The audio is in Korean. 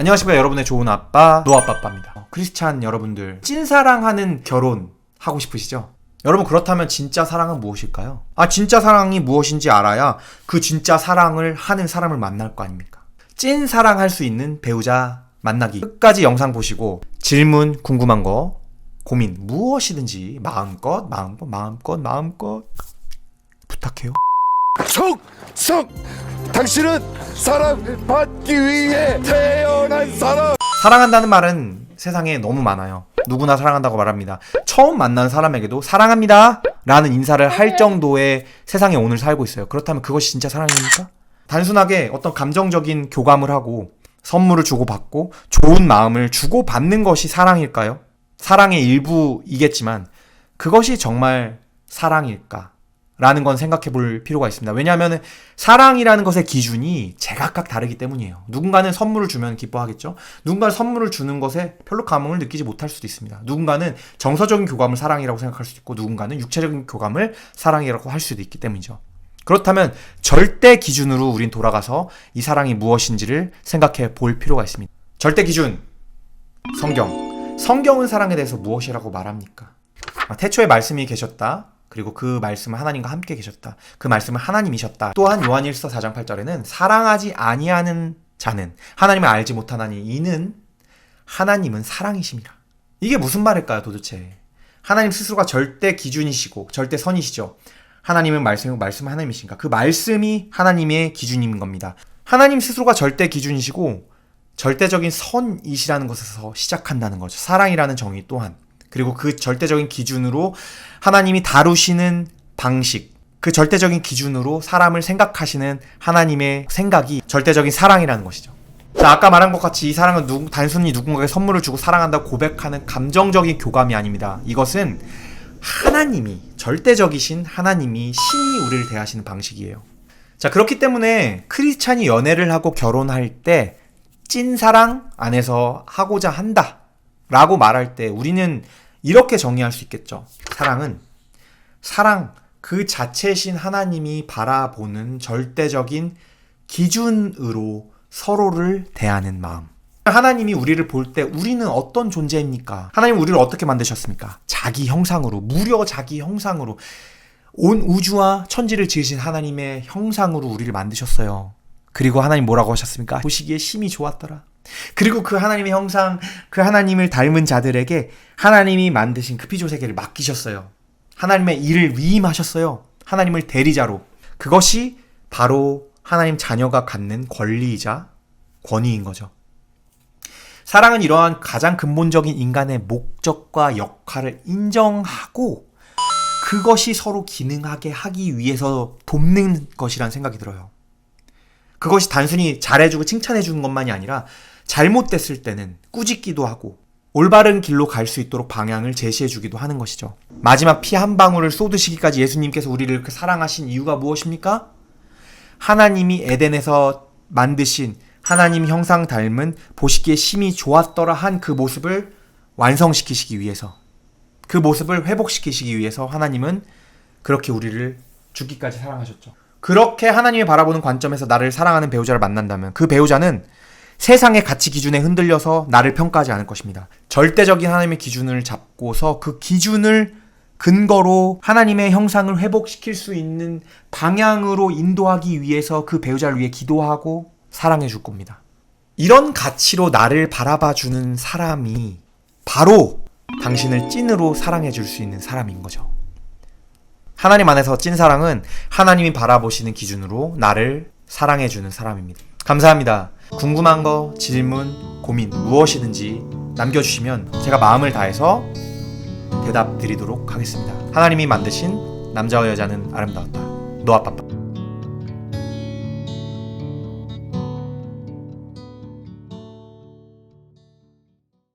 안녕하십니까 여러분의 좋은 아빠 노아빠빠입니다 어, 크리스찬 여러분들 찐사랑하는 결혼 하고 싶으시죠? 여러분 그렇다면 진짜 사랑은 무엇일까요? 아 진짜 사랑이 무엇인지 알아야 그 진짜 사랑을 하는 사람을 만날 거 아닙니까? 찐 사랑할 수 있는 배우자 만나기 끝까지 영상 보시고 질문 궁금한 거 고민 무엇이든지 마음껏 마음껏 마음껏 마음껏 부탁해요 충성! 당신은 사랑받기 위해 태어난 사람! 사랑한다는 말은 세상에 너무 많아요. 누구나 사랑한다고 말합니다. 처음 만난 사람에게도 사랑합니다. 라는 인사를 할 정도의 세상에 오늘 살고 있어요. 그렇다면 그것이 진짜 사랑입니까? 단순하게 어떤 감정적인 교감을 하고 선물을 주고받고 좋은 마음을 주고받는 것이 사랑일까요? 사랑의 일부이겠지만 그것이 정말 사랑일까? 라는 건 생각해 볼 필요가 있습니다. 왜냐하면 사랑이라는 것의 기준이 제각각 다르기 때문이에요. 누군가는 선물을 주면 기뻐하겠죠. 누군가는 선물을 주는 것에 별로 감흥을 느끼지 못할 수도 있습니다. 누군가는 정서적인 교감을 사랑이라고 생각할 수도 있고 누군가는 육체적인 교감을 사랑이라고 할 수도 있기 때문이죠. 그렇다면 절대 기준으로 우린 돌아가서 이 사랑이 무엇인지를 생각해 볼 필요가 있습니다. 절대 기준 성경. 성경은 사랑에 대해서 무엇이라고 말합니까? 아, 태초에 말씀이 계셨다. 그리고 그 말씀은 하나님과 함께 계셨다. 그 말씀은 하나님이셨다. 또한 요한일서 4장 8절에는 사랑하지 아니하는 자는 하나님을 알지 못하나니 이는 하나님은 사랑이십니다. 이게 무슨 말일까요, 도대체? 하나님 스스로가 절대 기준이시고 절대 선이시죠. 하나님은 말씀이고 말씀은 하나님이신가? 그 말씀이 하나님의 기준인 겁니다. 하나님 스스로가 절대 기준이시고 절대적인 선이시라는 것에서 시작한다는 거죠. 사랑이라는 정의 또한. 그리고 그 절대적인 기준으로 하나님이 다루시는 방식, 그 절대적인 기준으로 사람을 생각하시는 하나님의 생각이 절대적인 사랑이라는 것이죠. 자, 아까 말한 것 같이 이 사랑은 누, 단순히 누군가에게 선물을 주고 사랑한다고 고백하는 감정적인 교감이 아닙니다. 이것은 하나님이, 절대적이신 하나님이 신이 우리를 대하시는 방식이에요. 자, 그렇기 때문에 크리스찬이 연애를 하고 결혼할 때 찐사랑 안에서 하고자 한다. 라고 말할 때 우리는 이렇게 정의할 수 있겠죠. 사랑은 사랑 그 자체신 하나님이 바라보는 절대적인 기준으로 서로를 대하는 마음. 하나님이 우리를 볼 때 우리는 어떤 존재입니까? 하나님 우리를 어떻게 만드셨습니까? 자기 형상으로, 무려 자기 형상으로 온 우주와 천지를 지으신 하나님의 형상으로 우리를 만드셨어요. 그리고 하나님 뭐라고 하셨습니까? 보시기에 심히 좋았더라. 그리고 그 하나님의 형상, 그 하나님을 닮은 자들에게 하나님이 만드신 그 피조 세계를 맡기셨어요. 하나님의 일을 위임하셨어요. 하나님을 대리자로. 그것이 바로 하나님 자녀가 갖는 권리이자 권위인 거죠. 사랑은 이러한 가장 근본적인 인간의 목적과 역할을 인정하고 그것이 서로 기능하게 하기 위해서 돕는 것이란 생각이 들어요. 그것이 단순히 잘해주고 칭찬해주는 것만이 아니라 잘못됐을 때는 꾸짖기도 하고 올바른 길로 갈 수 있도록 방향을 제시해주기도 하는 것이죠. 마지막 피 한 방울을 쏟으시기까지 예수님께서 우리를 이렇게 사랑하신 이유가 무엇입니까? 하나님이 에덴에서 만드신 하나님 형상 닮은 보시기에 심히 좋았더라 한 그 모습을 완성시키시기 위해서 그 모습을 회복시키시기 위해서 하나님은 그렇게 우리를 죽기까지 사랑하셨죠. 그렇게 하나님이 바라보는 관점에서 나를 사랑하는 배우자를 만난다면 그 배우자는 세상의 가치 기준에 흔들려서 나를 평가하지 않을 것입니다. 절대적인 하나님의 기준을 잡고서 그 기준을 근거로 하나님의 형상을 회복시킬 수 있는 방향으로 인도하기 위해서 그 배우자를 위해 기도하고 사랑해 줄 겁니다. 이런 가치로 나를 바라봐 주는 사람이 바로 당신을 찐으로 사랑해 줄 수 있는 사람인 거죠. 하나님 안에서 찐 사랑은 하나님이 바라보시는 기준으로 나를 사랑해 주는 사람입니다. 감사합니다. 궁금한 거, 질문, 고민, 무엇이든지 남겨주시면 제가 마음을 다해서 대답 드리도록 하겠습니다. 하나님이 만드신 남자와 여자는 아름다웠다. 노아빠빠.